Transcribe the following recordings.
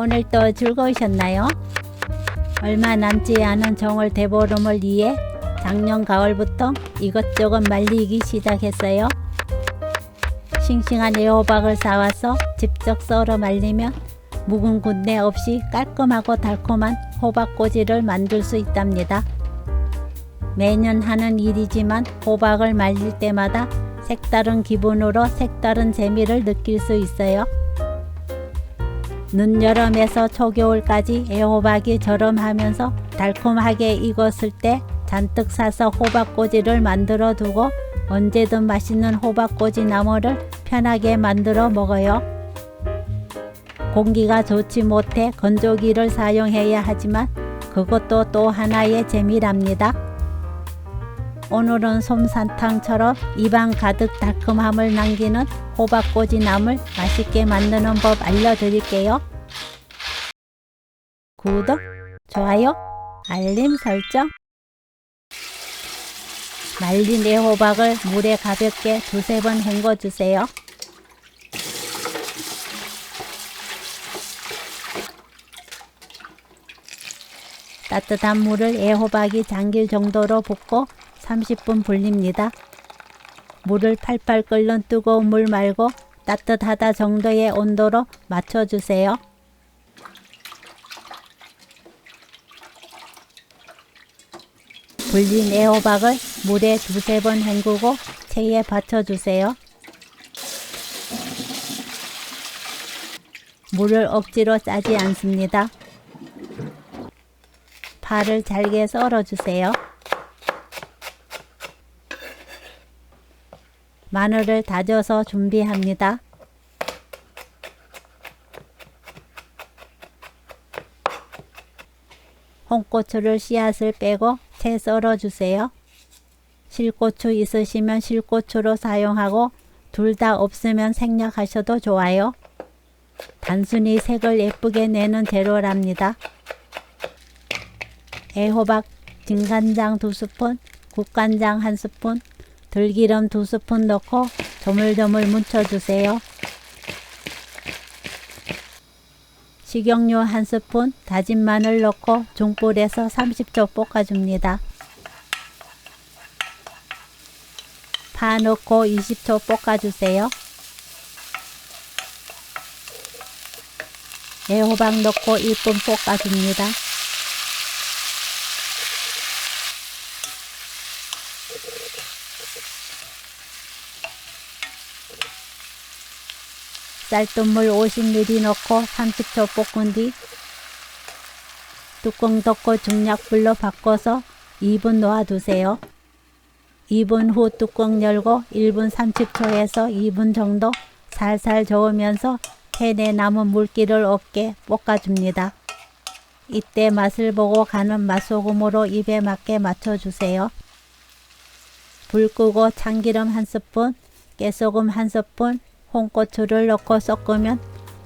오늘도 즐거우셨나요? 얼마 남지 않은 정월 대보름을 위해 작년 가을부터 이것저것 말리기 시작했어요. 싱싱한 애호박을 사와서 직접 썰어 말리면 묵은 군대 없이 깔끔하고 달콤한 호박꼬지를 만들 수 있답니다. 매년 하는 일이지만 호박을 말릴 때마다 색다른 기분으로 색다른 재미를 느낄 수 있어요. 늦여름에서 초겨울까지 애호박이 저렴하면서 달콤하게 익었을 때 잔뜩 사서 호박꼬지를 만들어 두고 언제든 맛있는 호박꼬지 나물을 편하게 만들어 먹어요. 공기가 좋지 못해 건조기를 사용해야 하지만 그것도 또 하나의 재미랍니다. 오늘은 솜사탕처럼 입안 가득 달콤함을 남기는 호박꼬지 나물 맛있게 만드는 법 알려드릴게요. 구독, 좋아요, 알림 설정. 말린 애호박을 물에 가볍게 두세 번 헹궈 주세요. 따뜻한 물을 애호박이 잠길 정도로 붓고 30분 불립니다. 물을 팔팔 끓는 뜨거운 물 말고 따뜻하다 정도의 온도로 맞춰주세요. 불린 애호박을 물에 두세 번 헹구고 체에 받쳐주세요. 물을 억지로 짜지 않습니다. 파를 잘게 썰어주세요. 마늘을 다져서 준비합니다. 홍고추를 씨앗을 빼고 채 썰어 주세요. 실고추 있으시면 실고추로 사용하고 둘 다 없으면 생략하셔도 좋아요. 단순히 색을 예쁘게 내는 재료랍니다. 애호박, 진간장 두 스푼, 국간장 한 스푼, 들기름 두 스푼 넣고 조물조물 묻혀주세요. 식용유 한 스푼, 다진 마늘 넣고 중불에서 30초 볶아줍니다. 파 넣고 20초 볶아주세요. 애호박 넣고 1분 볶아줍니다. 쌀뜨물 50ml 넣고 30초 볶은 뒤 뚜껑 덮고 중약불로 바꿔서 2분 놓아두세요. 2분 후 뚜껑 열고 1분 30초에서 2분 정도 살살 저으면서 팬에 남은 물기를 없게 볶아줍니다. 이때 맛을 보고 가는 맛소금으로 입에 맞게 맞춰주세요. 불 끄고 참기름 한 스푼, 깨소금 한 스푼, 홍고추를 넣고 섞으면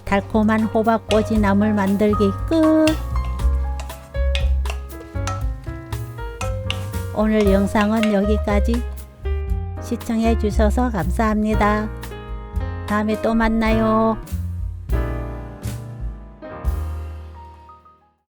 달콤한 호박꼬지 나물 만들기 끝! 오늘 영상은 여기까지 시청해 주셔서 감사합니다. 다음에 또 만나요.